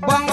Bom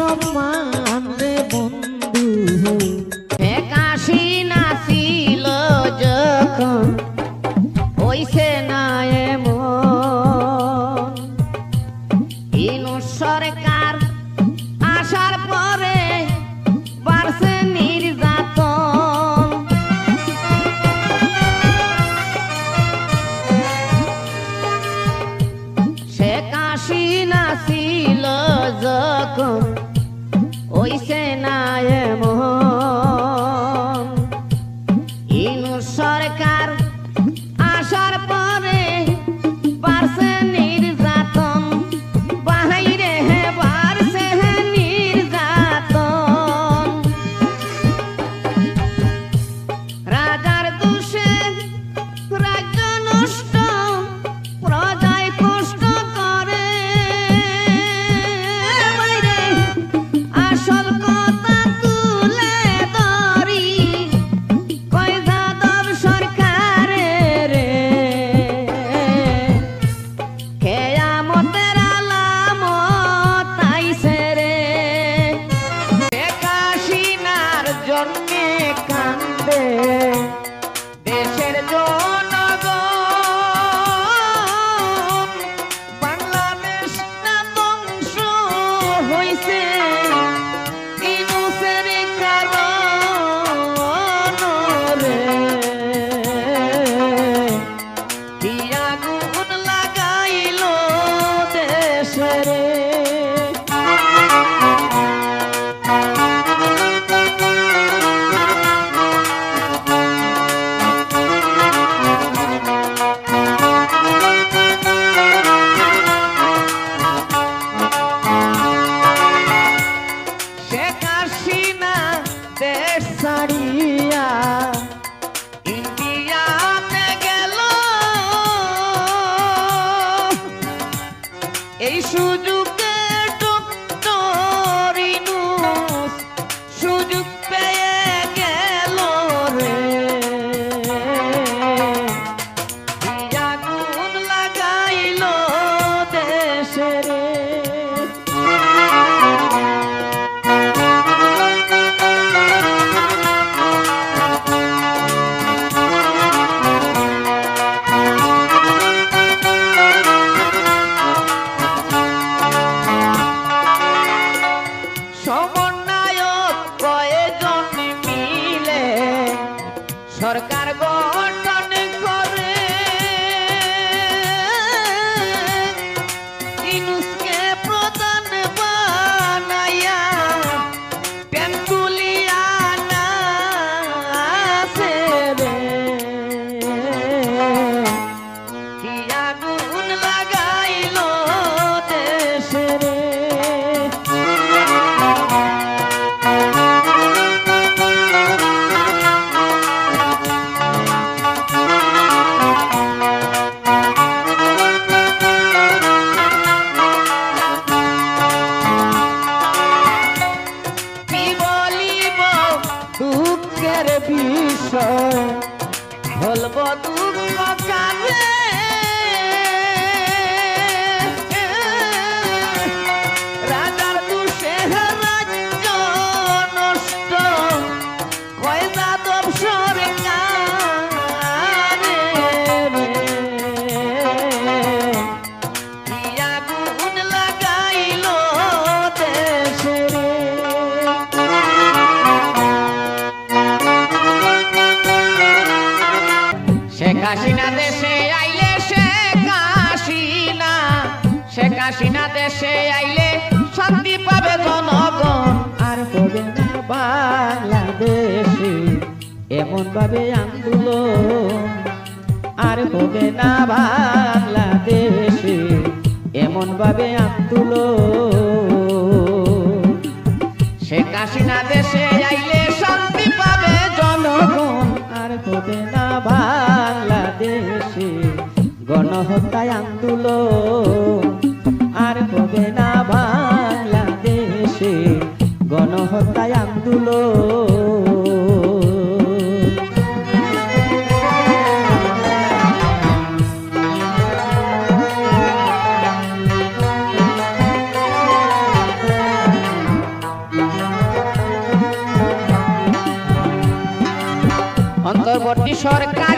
সম্মান সমন্বয় কয়েকজন মিলে। সরকার গো দেশে আইলে শান্তি পাবে জনগণ। আর হবে না বাংলাদেশে এমন ভাবে আন্দোলন। আর হবে না বাংলাদেশে এমন ভাবে আন্দোলন। দেশে আইলে শান্তি পাবে জনগণ। আর হবে না বাংলাদেশে গণহত্যায় আন্দোলন। গণহত্যায় আন্দোলন অন্তর্বর্তী সরকারি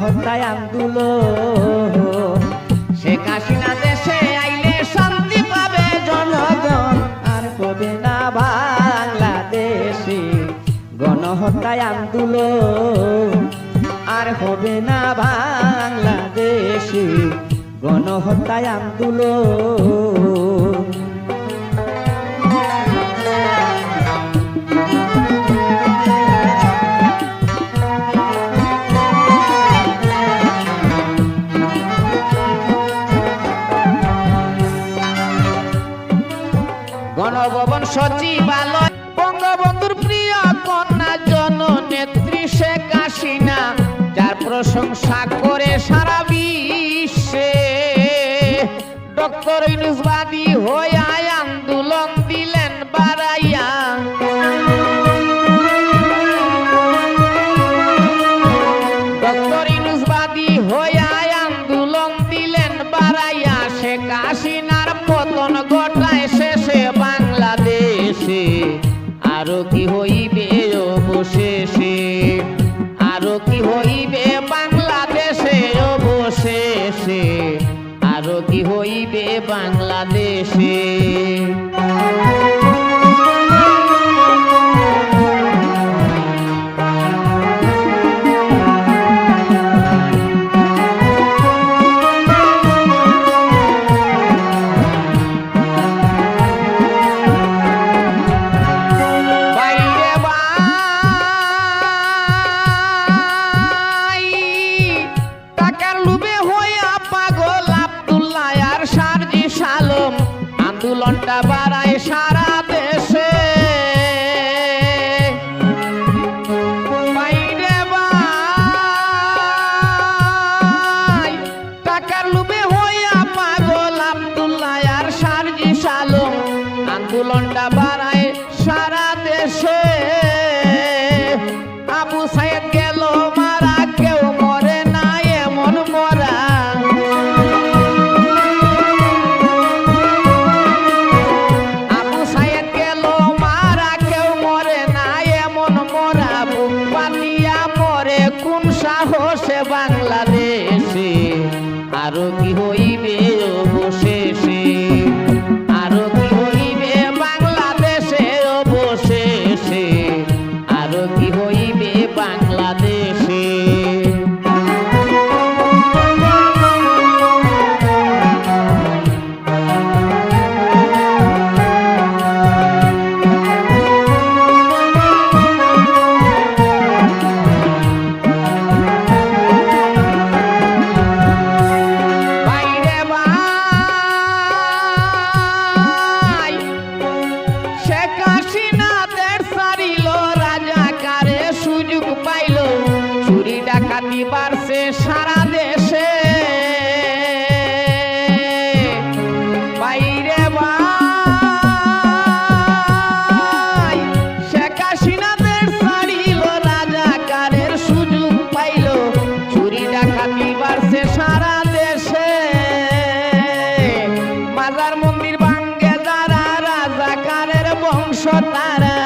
গণহত্যায় আন্দোলন শেখ হাসিনা দেশে আইলে শান্তি পাবে জনগণ। আর হবে না বাংলাদেশে গণহত্যায় আর হবে না বাংলাদেশে গণহত্যায় আন্দোলন সচিবালয়। বঙ্গবন্ধুর প্রিয় কন্যা জন নেত্রী শেখ হাসিনা, যার প্রশংসা করে সারা বিশ্বে। ডক্টর ইনুসবাদী হইয়া chotaram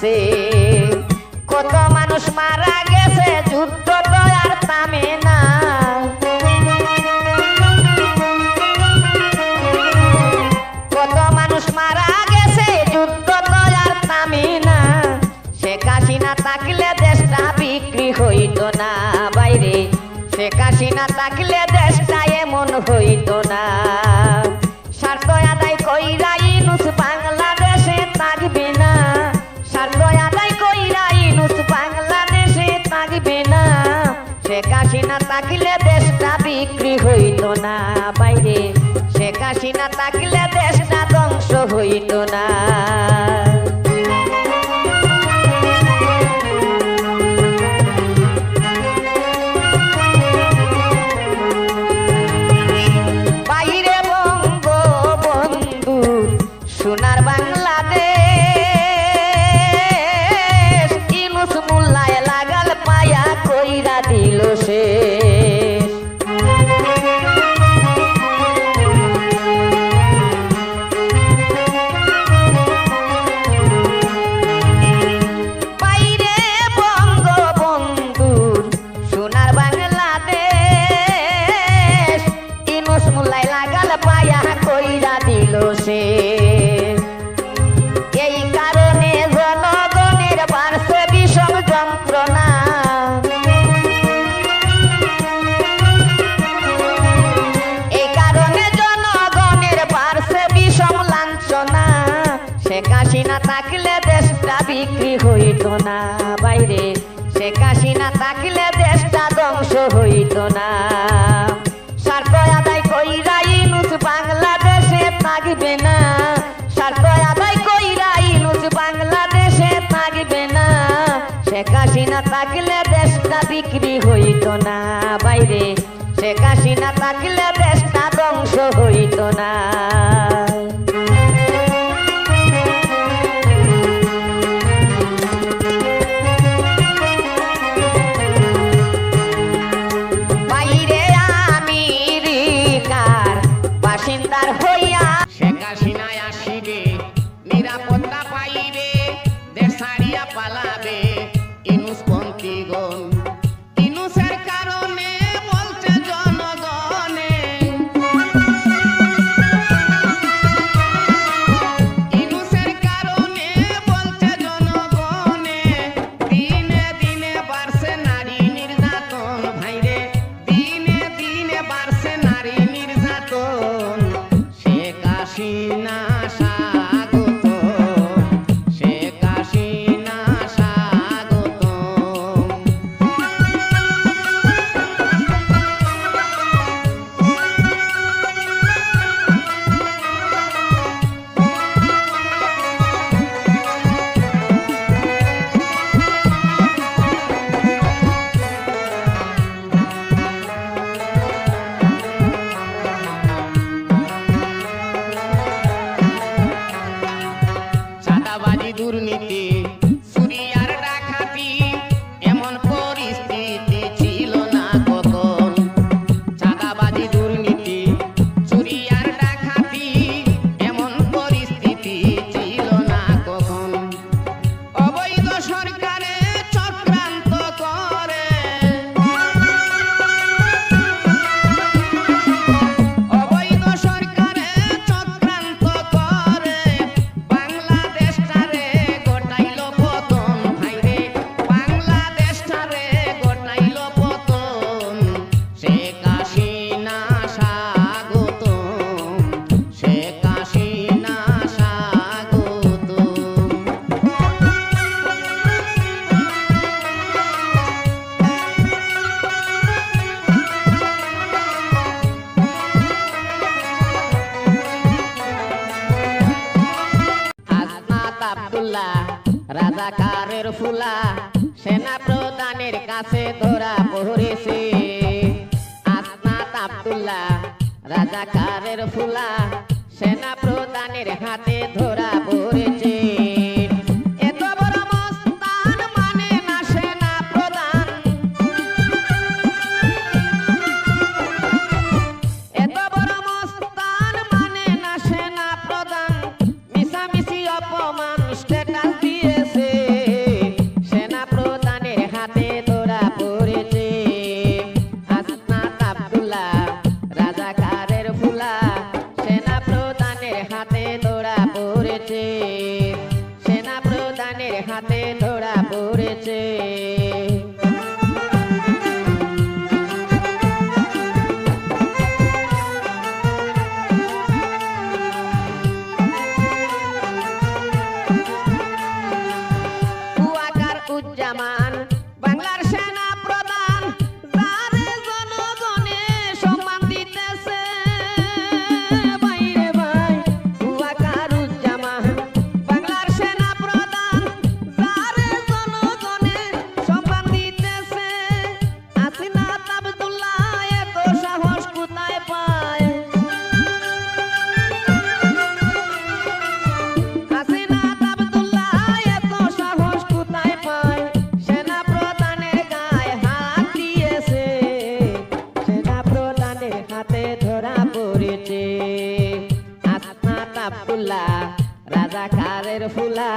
see. તો ના গলায় লাগাল পায়া কইরা দিল সে। এই কারণে জনগণের পার্শ্ব বিষম যন্ত্রণা। এই কারণে জনগণের পার্শ্ব বিষম লাঞ্ছনা। শেখ হাসিনা থাকলে দেশটা বিক্রি হইত না। বিক্রি হইত না। বাইরে সে কাশি না থাকলে বেশ না ধ্বংস হইত না। দুর্নীতি কুয়াকার কারের ফুলা।